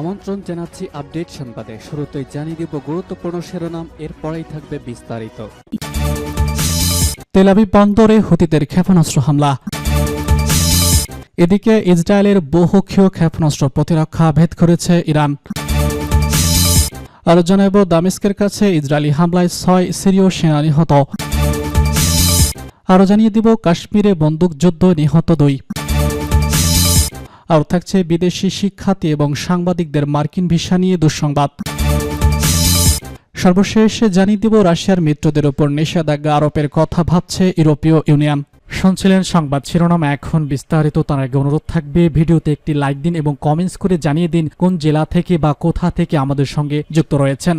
আমন্ত্রণ জানাচ্ছি আপডেট সংবাদে। শুরুতেই জানিয়ে দিব গুরুত্বপূর্ণ শিরোনাম, এরপরেই থাকবে বিস্তারিত। তেলাবি বন্দরে হুতিদের ক্ষেপণাস্ত্র হামলা। এদিকে ইসরায়েলের বহুক্ষীয় ক্ষেপণাস্ত্র প্রতিরক্ষা ভেদ করেছে ইরান। আরও জানাব, দামেস্কের কাছে ইসরায়েলি হামলায় ছয় সিরীয় সেনা নিহত। আরও জানিয়ে দিব, কাশ্মীরে বন্দুকযুদ্ধ নিহত দুই। আর থাকছে বিদেশি শিক্ষার্থী এবং সাংবাদিকদের মার্কিন ভিসা নিয়ে দুঃসংবাদ। সর্বশেষ জানিয়ে দিব, রাশিয়ার মিত্রদের উপর নিষেধাজ্ঞা আরোপের কথা ভাবছে ইউরোপীয় ইউনিয়ন। শুনছিলেন সংবাদ শিরোনাম, এখন বিস্তারিত, তার আগে অনুরোধ থাকবে, ভিডিওতে একটি লাইক দিন এবং কমেন্টস করে জানিয়ে দিন কোন জেলা থেকে বা কোথা থেকে আমাদের সঙ্গে যুক্ত রয়েছেন।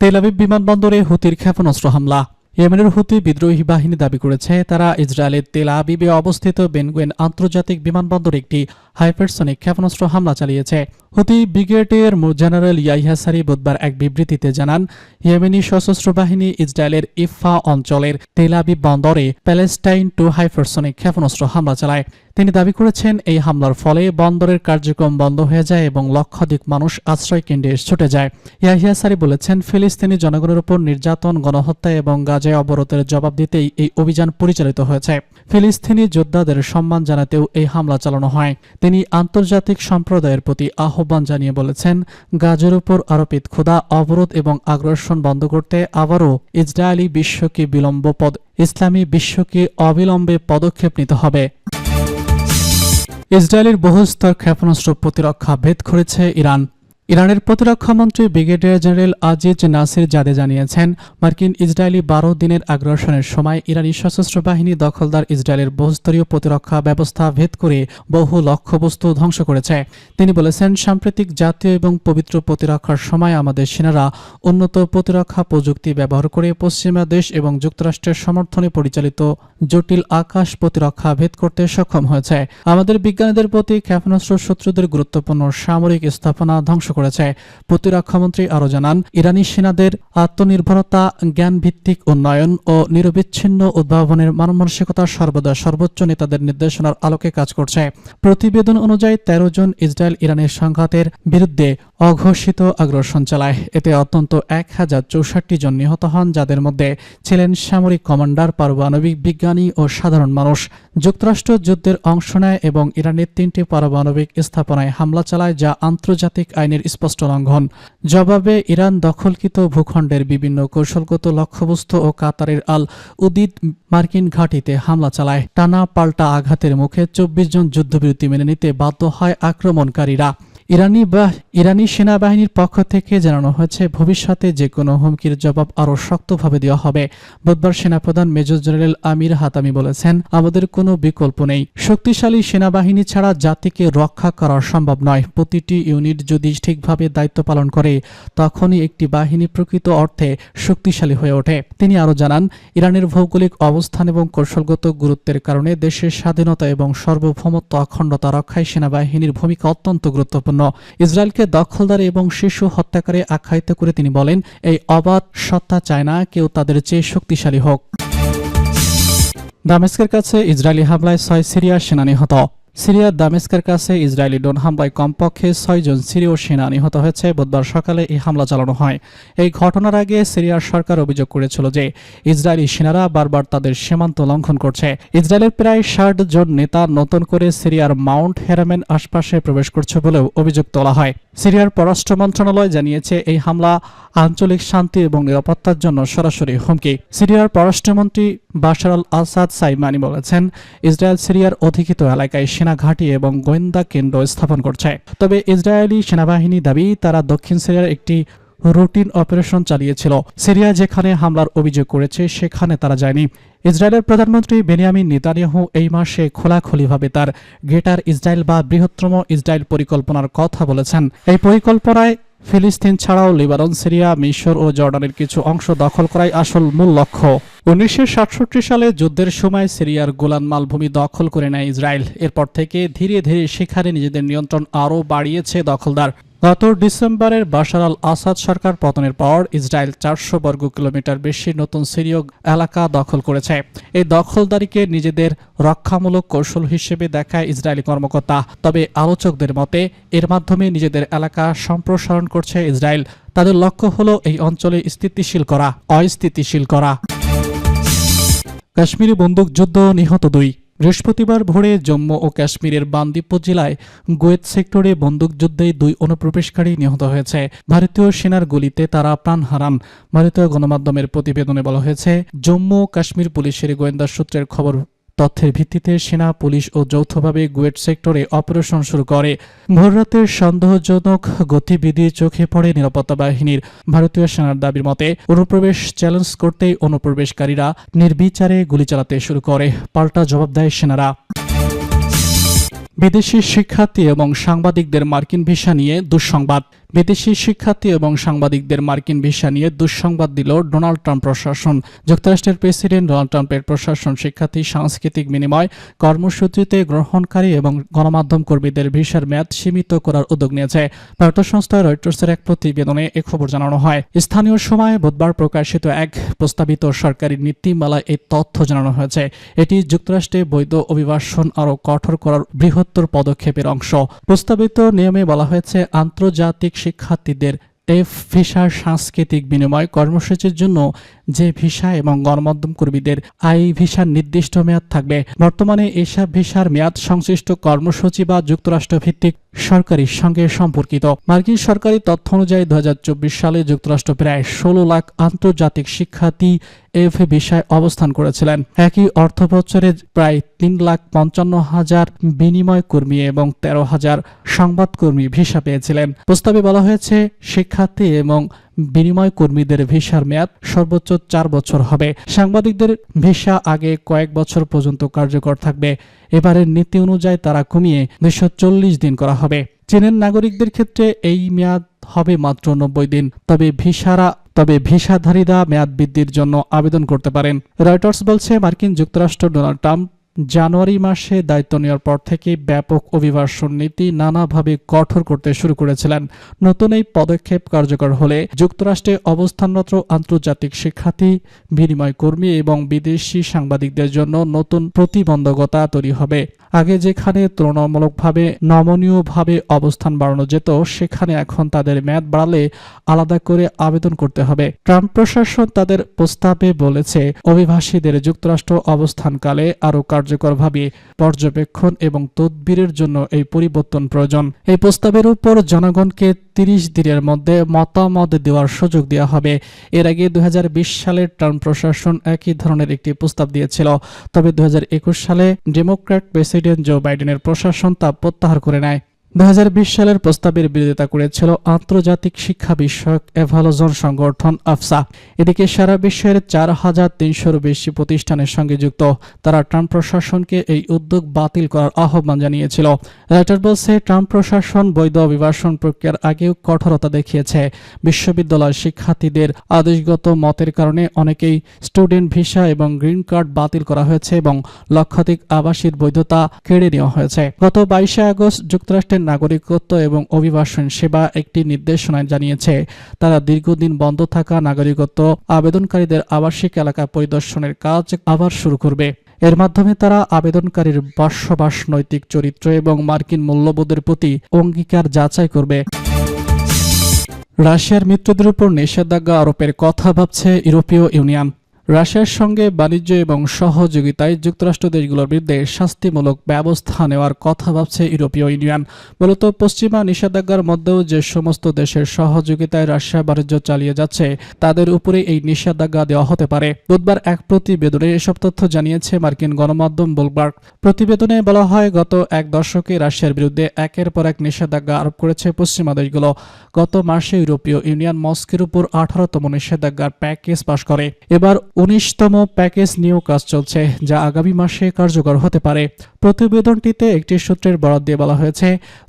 তেলাবিব বিমানবন্দরে হুতির ক্ষেপণাস্ত্র হামলা। ইয়েমেনের হুতি বিদ্রোহী বাহিনী দাবি করেছে, তারা ইসরায়েলের তেল আবিবে অবস্থিত বেনগুয়েন আন্তর্জাতিক বিমানবন্দর একটি হাইপারসনিক ক্ষেপণাস্ত্র হামলা চালিয়েছে। হুতি ব্রিগেডিয়ার জেনারেল ইয়াহিয়া বুধবার এক বিবৃতিতে জানান, ইয়েমেনি সশস্ত্র বাহিনী ইসরায়েলের ইফা অঞ্চলের তেলাবি বন্দরে প্যালেস্টাইন টু হাইপারসনিক ক্ষেপণাস্ত্র হামলা চালায়। তিনি দাবি করেছেন, এই হামলার ফলে বন্দরের কার্যক্রম বন্ধ হয়ে যায় এবং লক্ষাধিক মানুষ আশ্রয় কেন্দ্রে ছুটে যায়। ইয়াহিয়া সারি বলেছেন, ফিলিস্তিনি জনগণের উপর নির্যাতন, গণহত্যা এবং গাজায় অবরোধের জবাব দিতেই এই অভিযান পরিচালিত হয়েছে। ফিলিস্তিনি যোদ্ধাদের সম্মান জানাতেও এই হামলা চালানো হয়। তিনি আন্তর্জাতিক সম্প্রদায়ের প্রতি আহ্বান জানিয়ে বলেছেন, গাজের উপর আরোপিত ক্ষুধা, অবরোধ এবং আগ্রাসন বন্ধ করতে আবারও ইসরায়েলি বিশ্বকে বিলম্ব পদ, ইসলামী বিশ্বকে অবিলম্বে পদক্ষেপ নিতে হবে। ইসরায়েলের বহুস্তর ক্ষেপণাস্ত্র প্রতিরক্ষা ভেদ করেছে ইরান। ইরানের প্রতিরক্ষা মন্ত্রী brigadier general Aziz Nasirzadeh জানিয়েছেন, মার্কিন ইসরায়েলি বারো দিনের আগ্রাসনের সময় ইরানি সশস্ত্র বাহিনী দখলদার ইসরায়েলের বহুস্তরীয় প্রতিরক্ষা ব্যবস্থা ভেদ করে বহু লক্ষ্যবস্তু ধ্বংস করেছে। তিনি বলেছেন, সাম্প্রতিক জাতীয় এবং পবিত্র প্রতিরক্ষার সময় আমাদের সেনারা উন্নত প্রতিরক্ষা প্রযুক্তি ব্যবহার করে পশ্চিমা দেশ এবং যুক্তরাষ্ট্রের সমর্থনে পরিচালিত জটিল আকাশ প্রতিরক্ষা ভেদ করতে সক্ষম হয়েছে। আমাদের বিজ্ঞানীদের প্রতি ক্ষেপণাস্ত্র শত্রুদের গুরুত্বপূর্ণ সামরিক স্থাপনা ধ্বংস করেছে। প্রতিরক্ষামন্ত্রী আরও জানান, ইরানি সেনাদের আত্মনির্ভরতা জ্ঞান ভিত্তিক উন্নয়ন ও নিরবিচ্ছিন্ন উদ্ভাবনের মানমানসিকতা সর্বদা সর্বোচ্চ নেতাদের নির্দেশনার আলোকে কাজ করছে। প্রতিবেদন অনুযায়ী তেরো জন ইসরায়েল ইরানের সংঘাতের বিরুদ্ধে অঘোষিত আগ্রাসন চালায়। এতে অত্যন্ত এক হাজার চৌষট্টি জন নিহত হন, যাদের মধ্যে ছিলেন সামরিক কমান্ডার, পারমাণবিক বিজ্ঞানী ও সাধারণ মানুষ। যুক্তরাষ্ট্র যুদ্ধের অংশ নেয় এবং ইরানের তিনটি পারমাণবিক স্থাপনায় হামলা চালায়, যা আন্তর্জাতিক আইনের স্পষ্ট লঙ্ঘন। জবাবে ইরান দখলকৃত ভূখণ্ডের বিভিন্ন কৌশলগত লক্ষ্যবস্তু ও কাতারের আল উদিত মার্কিন ঘাঁটিতে হামলা চালায়। টানা পাল্টা আঘাতের মুখে চব্বিশ জন যুদ্ধবিরতি মেনে নিতে বাধ্য হয় আক্রমণকারীরা। ইরানি বা ইরানি সেনাবাহিনীর পক্ষ থেকে জানানো হয়েছে, ভবিষ্যতে যে কোনো হুমকির জবাব আরও শক্তভাবে দেওয়া হবে। বুধবার সেনাপ্রধান মেজর জেনারেল আমির হাতামি বলেছেন, আমাদের কোনো বিকল্প নেই। শক্তিশালী সেনাবাহিনী ছাড়া জাতিকে রক্ষা করা সম্ভব নয়। প্রতিটি ইউনিট যদি ঠিকভাবে দায়িত্ব পালন করে, তখনই একটি বাহিনী প্রকৃত অর্থে শক্তিশালী হয়ে ওঠে। তিনি আরও জানান, ইরানের ভৌগোলিক অবস্থান এবং কৌশলগত গুরুত্বের কারণে দেশের স্বাধীনতা এবং সার্বভৌমত্ব অখণ্ডতা রক্ষায় সেনাবাহিনীর ভূমিকা অত্যন্ত গুরুত্বপূর্ণ। ইসরায়েলকে দখলদার এবং শিশু হত্যাকারী আখ্যায়িত করে তিনি বলেন, এই অবাধ সত্তা চায় না, কেউ তাদের চেয়ে শক্তিশালী হোক। দামেস্কের কাছে ইসরায়েলি হামলায় ছয় সিরিয়ার সেনা নিহত। সিরিয়ার দামেস্কের কাছে ইসরায়েলি ড্রোন হামলায় কমপক্ষে ছয়জন সিরীয় সেনা নিহত হয়েছে। বুধবার সকালে এই হামলা চালানো হয়। এই ঘটনার আগে সিরিয়ার সরকার অভিযোগ করেছিল যে ইসরায়েলি সেনারা বারবার তাদের সীমান্ত লঙ্ঘন করছে। ইসরায়েলের প্রায় ষাট জন নেতা নতুন করে সিরিয়ার মাউন্ট হেরামেন আশপাশে প্রবেশ করছে বলেও অভিযোগ তোলা হয়। সিরিয়ার পররাষ্ট্র মন্ত্রণালয় জানিয়েছে, এই হামলা আঞ্চলিক শান্তি এবং নিরাপত্তার জন্য সরাসরি হুমকি। সিরিয়ার পররাষ্ট্রমন্ত্রী বাশার আসাদ সাইমানি বলেছেন, ইসরায়েল সিরিয়ার অধিকৃত এলাকায় সেনা ঘাঁটি এবং গোয়েন্দা কেন্দ্র স্থাপন করছে। তবে ইসরায়েলি সেনাবাহিনী দাবি, তারা দক্ষিণ সিরিয়ার একটি রুটিন অপারেশন চালিয়েছিল। সিরিয়া যেখানে হামলার অভিযোগ করেছে, সেখানে তারা যায়নি। ইসরায়েলের প্রধানমন্ত্রী বেনিয়ামিন নেতানিয়াহু এই মাসে খোলাখুলিভাবে তার গ্রেটার ইসরায়েল বা বৃহত্তম ইসরায়েল পরিকল্পনার কথা বলেছেন। এই পরিকল্পনায় ফিলিস্তিন ছাড়াও লিবানন, সিরিয়া, মিশর ও জর্ডানের কিছু অংশ দখল করাই আসল মূল লক্ষ্য। উনিশশো সাতষট্টি সালে যুদ্ধের সময় সিরিয়ার গোলান মালভূমি দখল করে নেয় ইসরায়েল। এরপর থেকে ধীরে ধীরে সেখানে নিজেদের নিয়ন্ত্রণ আরও বাড়িয়েছে দখলদার। গত ডিসেম্বরের বাশার আল আসাদ সরকার পতনের পর ইসরায়েল চারশো বর্গ কিলোমিটার বেশি নতুন সিরীয় এলাকা দখল করেছে। এই দখলদারিকে নিজেদের রক্ষামূলক কৌশল হিসেবে দেখায় ইসরায়েলি কর্মকর্তা। তবে আলোচকদের মতে, এর মাধ্যমে নিজেদের এলাকা সম্প্রসারণ করছে ইসরায়েল। তাদের লক্ষ্য হল এই অঞ্চলে স্থিতিশীল করা, অস্থিতিশীল করা। কাশ্মীরি বন্দুকযুদ্ধ নিহত দুই। বৃহস্পতিবার ভোরে জম্মু ও কাশ্মীরের বান্দিপুর জেলায় গোয়েত সেক্টরে বন্দুকযুদ্ধে দুই অনুপ্রবেশকারী নিহত হয়েছে। ভারতীয় সেনার গুলিতে তারা প্রাণ হারান। ভারতীয় গণমাধ্যমের প্রতিবেদনে বলা হয়েছে, জম্মু ও কাশ্মীর পুলিশের গোয়েন্দা সূত্রের খবর তথ্যের ভিত্তিতে সেনা, পুলিশ ও যৌথভাবে গুয়েট সেক্টরে অপারেশন শুরু করে। ভোররাতের সন্দেহজনক গতিবিধি চোখে পড়ে নিরাপত্তা বাহিনীর ভারতীয় সেনার দাবির মতে অনুপ্রবেশ চ্যালেঞ্জ করতেই অনুপ্রবেশকারীরা নির্বিচারে গুলি চালাতে শুরু করে, পাল্টা জবাব দেয় সেনারা। বিদেশি শিক্ষার্থী এবং সাংবাদিকদের মার্কিন ভিসা নিয়ে দুঃসংবাদ। বিদেশি শিক্ষার্থী এবং সাংবাদিকদের মার্কিন ভিসা নিয়ে দুঃসংবাদ দিল ডোনাল্ড ট্রাম্প প্রশাসন। যুক্তরাষ্ট্রের প্রেসিডেন্ট ডোনাল্ড ট্রাম্পের প্রশাসন শিক্ষার্থী সাংস্কৃতিক বিনিময় কর্মসূচিতে গ্রহণকারী এবং গণমাধ্যম কর্মীদের ভিসার মেয়াদ সীমিত করার উদ্যোগ নিয়েছে। বার্তা সংস্থা রয়টার্সের এক প্রতিবেদনে এ খবর জানানো হয়। স্থানীয় সময়ে বুধবার প্রকাশিত এক প্রস্তাবিত সরকারি নীতিমালায় এই তথ্য জানানো হয়েছে। এটি যুক্তরাষ্ট্রে বৈধ অভিবাসন আরও কঠোর করার বৃহত্তর পদক্ষেপের অংশ। প্রস্তাবিত নিয়মে বলা হয়েছে, আন্তর্জাতিক শিক্ষার্থীদের এফ ভিসার সাংস্কৃতিক বিনিময় কর্মসূচির জন্য যে ভিসা এবং গণমাধ্যম কর্মীদের আই ভিসার নির্দিষ্ট মেয়াদ থাকবে, বর্তমানে এসব ভিসার মেয়াদ সংশ্লিষ্ট কর্মসূচি বা যুক্তরাষ্ট্র ভিত্তিক সরকারির সঙ্গে সম্পর্কিত। মার্কিন সরকারি তথ্য অনুযায়ী দু হাজার চব্বিশ সালে যুক্তরাষ্ট্র প্রায় ষোলো লাখ আন্তর্জাতিক শিক্ষার্থী এফ ভিসায় অবস্থান করেছিলেন। একই অর্থ বছরে প্রায় তিন লাখ পঞ্চান্ন হাজার বিনিময় কর্মী এবং তেরো হাজার সংবাদকর্মী ভিসা পেয়েছিলেন। প্রস্তাবে বলা হয়েছে, শিক্ষার্থী এবং বিনিময় কর্মীদের ভিসার মেয়াদ সর্বোচ্চ চার বছর হবে। সাংবাদিকদের ভিসা আগে কয়েক বছর পর্যন্ত কার্যকর থাকবে। এবারের নীতি অনুযায়ী তারা কমিয়ে দুশো দিন করা হবে। চীনের নাগরিকদের ক্ষেত্রে এই মেয়াদ হবে মাত্র নব্বই দিন। তবে ভিসারা তবে ভিসাধারীরা মেয়াদ বৃদ্ধির জন্য আবেদন করতে পারেন। রয়টার্স বলছে মার্কিন যুক্তরাষ্ট্র ডোনাল্ড ট্রাম্প জানুয়ারি মাসে দায়িত্ব নেওয়ার পর থেকে ব্যাপক অভিবাসন নীতি নানাভাবে কঠোর করতে শুরু করেছিলেন। নতুন এই পদক্ষেপ কার্যকর হলে যুক্তরাষ্ট্রে অবস্থানরত আন্তর্জাতিক শিক্ষার্থী, বিনিময় কর্মী এবং বিদেশি সাংবাদিকদের জন্য নতুন প্রতিবন্ধকতা তৈরি হবে। আগে যেখানে তুলনামূলকভাবে নমনীয়ভাবে অবস্থান বাড়ানো যেত, সেখানে এখন তাদের মেয়াদ বাড়ালে আলাদা করে আবেদন করতে হবে। ট্রাম্প প্রশাসন তাদের প্রস্তাবে বলেছে, অভিবাসীদের যুক্তরাষ্ট্র অবস্থানকালে আরও কার্যকরভাবে পর্যবেক্ষণ এবং তদবিরের জন্য এই পরিবর্তন প্রয়োজন। এই প্রস্তাবের উপর জনগণকে তিরিশ দিনের মধ্যে মতামত দেওয়ার সুযোগ দেওয়া হবে। এর আগে দু সালের টার্ম প্রশাসন একই ধরনের একটি প্রস্তাব দিয়েছিল। তবে দু হাজার একুশ সালে ডেমোক্র্যাট প্রেসিডেন্ট জো বাইডেনের প্রশাসন তা প্রত্যাহার করে নেয়। দু হাজার বিশ সালের প্রস্তাবের বিরোধিতা করেছিল আন্তর্জাতিক শিক্ষা বিষয়ক এভালোজন সংগঠন আফসা। এদিকে সারা বিশ্বের চার হাজার তিনশোর বেশি প্রতিষ্ঠানের সঙ্গে যুক্ত, তারা ট্রাম্প প্রশাসনকে এই উদ্যোগ বাতিল করার আহ্বান জানিয়েছিল। রাইটার বলছে, ট্রাম্প প্রশাসন বৈধ অভিবাসন প্রক্রিয়ার আগেও কঠোরতা দেখিয়েছে। বিশ্ববিদ্যালয় শিক্ষার্থীদের আদেশগত মতের কারণে অনেকেই স্টুডেন্ট ভিসা এবং গ্রিন কার্ড বাতিল করা হয়েছে এবং লক্ষাধিক আবাসিক বৈধতা কেড়ে নেওয়া হয়েছে। গত বাইশে আগস্ট যুক্তরাষ্ট্রের নাগরিকত্ব এবং অভিবাসন সেবা একটি নির্দেশনায় জানিয়েছে। তারা দীর্ঘদিন বন্ধ থাকা নাগরিকত্ব আবেদনকারীদের আবাসিক এলাকা পরিদর্শনের কাজ আবার শুরু করবে। এর মাধ্যমে তারা আবেদনকারীর বসবাস, নৈতিক চরিত্র এবং মার্কিন মূল্যবোধের প্রতি অঙ্গীকার যাচাই করবে। রাশিয়ার মিত্রদের উপর নিষেধাজ্ঞা আরোপের কথা ভাবছে ইউরোপীয় ইউনিয়ন। রাশিয়ার সঙ্গে বাণিজ্য এবং সহযোগিতায় যুক্তরাষ্ট্র দেশগুলোর বিরুদ্ধে শাস্তিমূলক ব্যবস্থা নেওয়ার কথা ভাবছে ইউরোপীয় ইউনিয়ন। মূলত পশ্চিমা নিষেধাজ্ঞার মধ্যেও যে সমস্ত দেশের সহযোগিতায় রাশিয়া বাণিজ্য চালিয়ে যাচ্ছে, তাদের উপরে এই নিষেধাজ্ঞা দেওয়া হতে পারে। বুধবার এক প্রতিবেদনে এসব তথ্য জানিয়েছে মার্কিন গণমাধ্যম বুলবার্গ প্রতিবেদনে বলা হয়, গত এক দশকে রাশিয়ার বিরুদ্ধে একের পর এক নিষেধাজ্ঞা আরোপ করেছে পশ্চিমা দেশগুলো। গত মাসে ইউরোপীয় ইউনিয়ন মস্কের উপর আঠারোতম নিষেধাজ্ঞার প্যাকেজ পাশ করে। এবার উনিশতম প্যাকেজ নিয়েও কাজ চলছে যা আগামী মাসে কার্যকর হতে পারে। প্রতিবেদনটিতে একটি সূত্রের বরাদ দিয়ে বলা হয়েছে,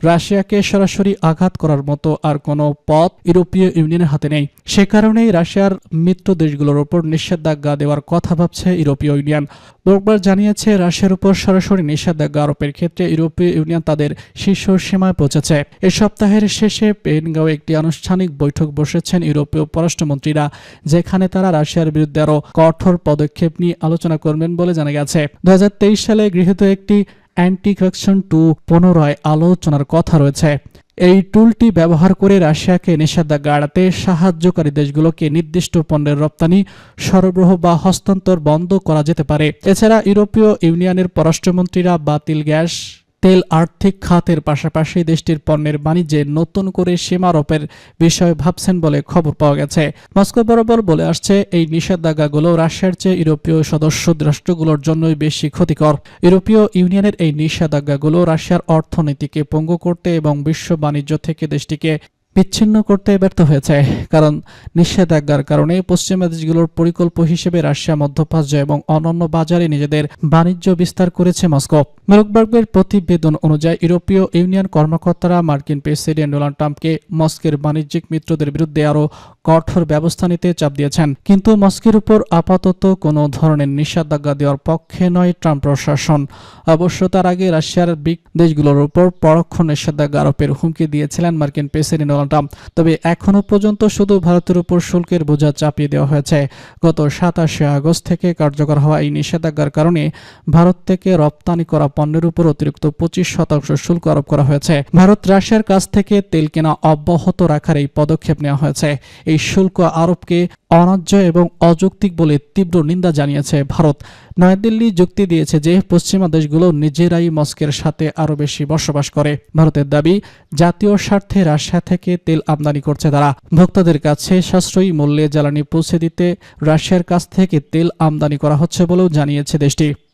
রাশিয়াকে সরাসরি আঘাত করার মতো আর কোনো পথ ইউরোপীয় ইউনিয়নের হাতে নেই। সে কারণেই রাশিয়ার মিত্র দেশগুলোর ওপর নিষেধাজ্ঞা দেওয়ার কথা ভাবছে ইউরোপীয় ইউনিয়ন। বুধবার জানিয়েছে, রাশিয়ার উপর সরাসরি নিষেধাজ্ঞা আরোপের ক্ষেত্রে ইউরোপীয় ইউনিয়ন তাদের শীর্ষ সীমায় পৌঁছেছে। এ সপ্তাহের শেষে পেনগাঁও একটি আনুষ্ঠানিক বৈঠক বসেছেন ইউরোপীয় পররাষ্ট্রমন্ত্রীরা, যেখানে তারা রাশিয়ার বিরুদ্ধে আরও কঠোর পদক্ষেপ নিয়ে আলোচনা করবেন বলে জানা গেছে। দু হাজার তেইশ সালে গৃহীত একটি অ্যান্টি কারেকশন টু পুনরায় আলোচনার কথা রয়েছে। এই টুলটি ব্যবহার করে রাশিয়াকে নিষেধাজ্ঞা এড়াতে সাহায্যকারী দেশগুলোকে নির্দিষ্ট পণ্যের রপ্তানি, সরবরাহ বা হস্তান্তর বন্ধ করা যেতে পারে। এছাড়া ইউরোপীয় ইউনিয়নের পররাষ্ট্রমন্ত্রীরা বাতিল গ্যাস তেল আর্থিক খাতের পাশাপাশি দেশটির পণ্যের বাণিজ্যে নতুন করে সীমারোপের বিষয়ে ভাবছেন বলে খবর পাওয়া গেছে। মস্কো বরাবর বলে আসছে, এই নিষেধাজ্ঞাগুলো রাশিয়ার চেয়ে ইউরোপীয় সদস্য রাষ্ট্রগুলোর জন্যই বেশি ক্ষতিকর। ইউরোপীয় ইউনিয়নের এই নিষেধাজ্ঞাগুলো রাশিয়ার অর্থনীতিকে পঙ্গু করতে এবং বিশ্ব বাণিজ্য থেকে দেশটিকে বিচ্ছিন্ন করতে ব্যর্থ হয়েছে। কারণ নিষেধাজ্ঞার কারণে পশ্চিমা দেশগুলোর পরিকল্প হিসেবে রাশিয়া, মধ্যপ্রাচ্য এবং অন্যান্য বাজারে নিজেদের বাণিজ্য বিস্তার করেছে মস্কো। মেরকবার্গের প্রতিবেদন অনুযায়ী ইউরোপীয় ইউনিয়ন কর্মকর্তারা মার্কিন প্রেসিডেন্ট ডোনাল্ড ট্রাম্পকে মস্কের বাণিজ্যিক মিত্রদের বিরুদ্ধে আরও কঠোর ব্যবস্থা নিতে চাপ দিয়েছেন। কিন্তু মস্কের উপর আপাতত কোনো ধরনের নিষেধাজ্ঞা দেওয়ার পক্ষে নয় ট্রাম্প প্রশাসন। অবশ্য তার আগে রাশিয়ার বিগ দেশগুলোর উপর পরোক্ষ নিষেধাজ্ঞা আরোপের হুমকি দিয়েছিলেন মার্কিন প্রেসিডেন্ট ট্রাম্প তবে এখনও পর্যন্ত শুধু ভারতের উপর শুল্কের বোঝা চাপিয়ে দেওয়া হয়েছে। গত সাতাশে আগস্ট থেকে কার্যকর হওয়া এই নিষেধাজ্ঞার কারণে ভারত থেকে রপ্তানি করা পণ্যের উপর অতিরিক্ত পঁচিশ শতাংশ শুল্ক আরোপ করা হয়েছে। ভারত রাশিয়ার কাছ থেকে তেল কেনা অব্যাহত রাখার এই পদক্ষেপ নেওয়া হয়েছে। এই শুল্ক আরোপকে অন্যায্য এবং অযৌক্তিক বলে তীব্র নিন্দা জানিয়েছে ভারত। নয়াদিল্লি যুক্তি দিয়েছে যে পশ্চিমা দেশগুলো নিজেরাই মস্কের সাথে আরও বেশি বসবাস করে। ভারতের দাবি, জাতীয় স্বার্থে রাশিয়া থেকে তেল আমদানি করছে তারা। ভোক্তাদের কাছে সাশ্রয়ী মূল্যে জ্বালানি পৌঁছে দিতে রাশিয়ার কাছ থেকে তেল আমদানি করা হচ্ছে বলেও জানিয়েছে দেশটি।